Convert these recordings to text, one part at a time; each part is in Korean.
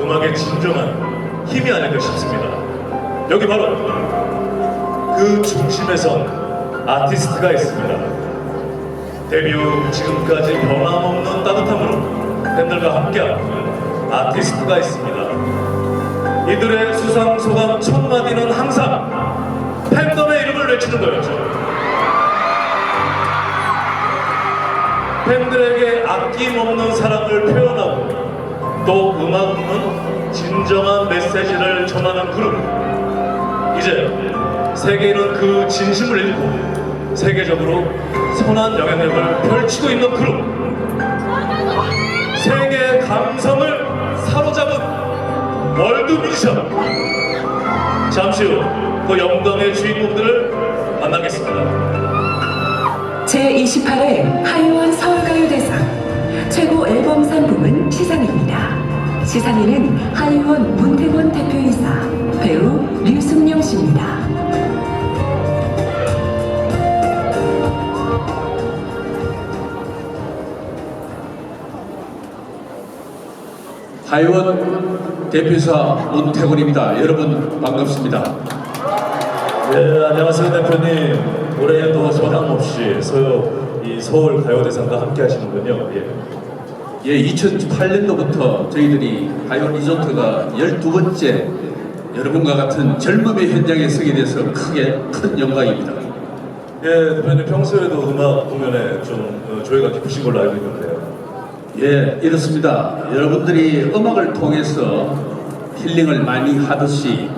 음악의 진정한 힘이 아닐까 싶습니다. 여기 바로 그 중심에선 아티스트가 있습니다. 데뷔 후 지금까지 변함없는 따뜻함으로 팬들과 함께하는 아티스트가 있습니다. 이들의 수상 소감 첫 마디는 항상 팬덤의 이름을 외치는 거였죠. 팬들에게 아낌없는 사랑을 표현하고 또 음악으로는 진정한 메시지를 전하는 그룹. 이제 세계는 그 진심을 읽고 세계적으로 선한 영향력을 펼치고 있는 그룹. 세계의 감성을 사로잡은 월드 뮤지션. 잠시 후 그 영광의 주인공들을 만나겠습니다. 제28회 하이원 서울가요대상 최고 앨범상 부문 시상입니다. 시상에는 하이원 문태권 대표이사 배우 류승룡 씨입니다. 하이원 대표사 문태곤입니다. 여러분 반갑습니다. 네, 안녕하세요 대표님. 올해도 변함없이 서요 이 서울 가요대상과 함께 하시는군요. 예. 예, 2008년도부터 저희들이 하이원 리조트가 12번째 여러분과 같은 젊음의 현장에 서게 돼서 크게 큰 영광입니다. 예, 대표님 평소에도 음악 공연에 좀 어, 조예가 깊으신 걸로 알고 있는데요. 예, 이렇습니다. 여러분들이 음악을 통해서 힐링을 많이 하듯이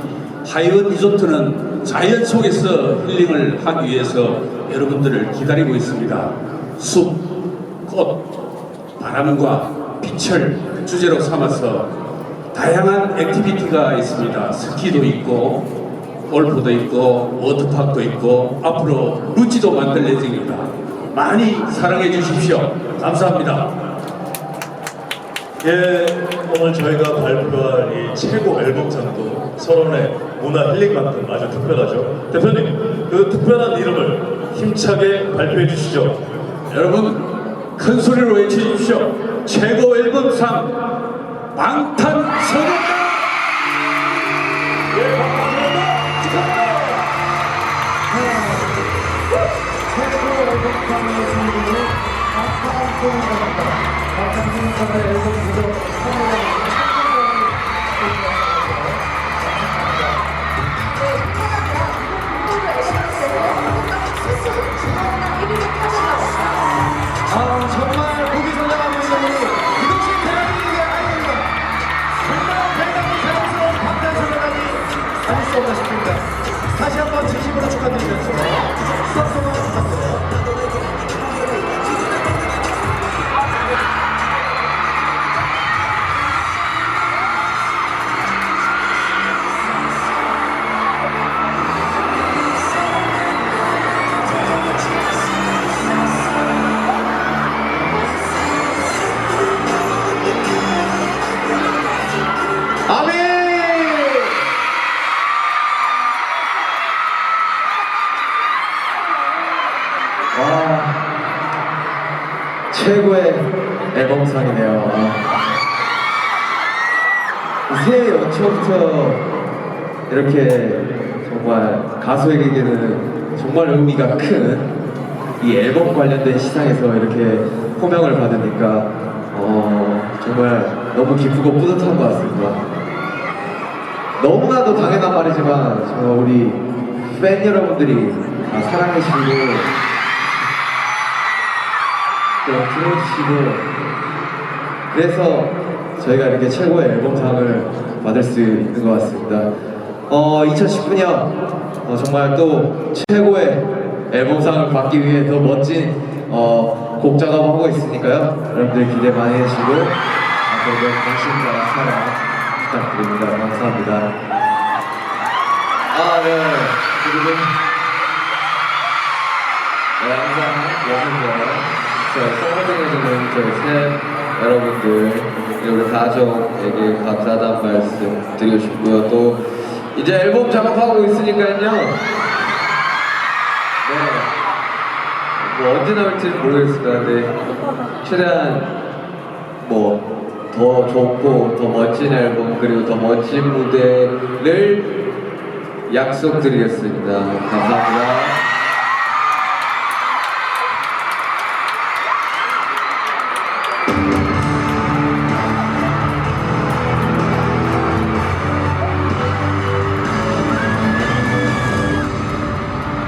하이원 리조트는 자연 속에서 힐링을 하기 위해서 여러분들을 기다리고 있습니다. 숲, 꽃, 바람과 빛을 주제로 삼아서 다양한 액티비티가 있습니다. 스키도 있고, 골프도 있고, 워터파크도 있고, 앞으로 루지도 만들 예정입니다. 많이 사랑해 주십시오. 감사합니다. 예, 오늘 저희가 발표할 이 최고 앨범상도 서론의 문화 힐링만큼 아주 특별하죠. 대표님, 그 특별한 이름을 힘차게 발표해 주시죠. 여러분 큰 소리로 외쳐주십시오. 최고 앨범상 방탄소년단 예, 감사합니다. 축하합니다. 최고 앨범상의 주인공은 박상훈입니다. 박상훈의 앨범 무대 아 다시 한번 진심으로 축하드리면서 수상 소감 부탁드려요. 최고의 앨범상이네요. 아. 새해 연초부터 이렇게 정말 가수에게는 정말 의미가 큰 이 앨범 관련된 시상에서 이렇게 호명을 받으니까 어, 정말 너무 기쁘고 뿌듯한 것 같습니다. 너무나도 당연한 말이지만 정말 우리 팬 여러분들이 다 사랑해주시고 또 들어주시고 그래서 저희가 이렇게 최고의 앨범상을 받을 수 있는 것 같습니다. 어, 2019년 어, 정말 또 최고의 앨범상을 받기 위해 더 멋진 어, 곡 작업하고 있으니까요. 여러분들 기대 많이 해주시고 앞으로도 관심과 사랑 부탁드립니다. 감사합니다. 아, 네. 그리고 네, 항상 여러분들, 저희 저희 새 여러분들, 그리고 가족에게 감사하다는 말씀 드리고 싶고요. 또, 이제 앨범 작업하고 있으니까요. 네. 뭐 언제 나올지는 모르겠습니다. 근데 최대한 뭐 더 좋고 더 멋진 앨범 그리고 더 멋진 무대를 약속드리겠습니다. 감사합니다.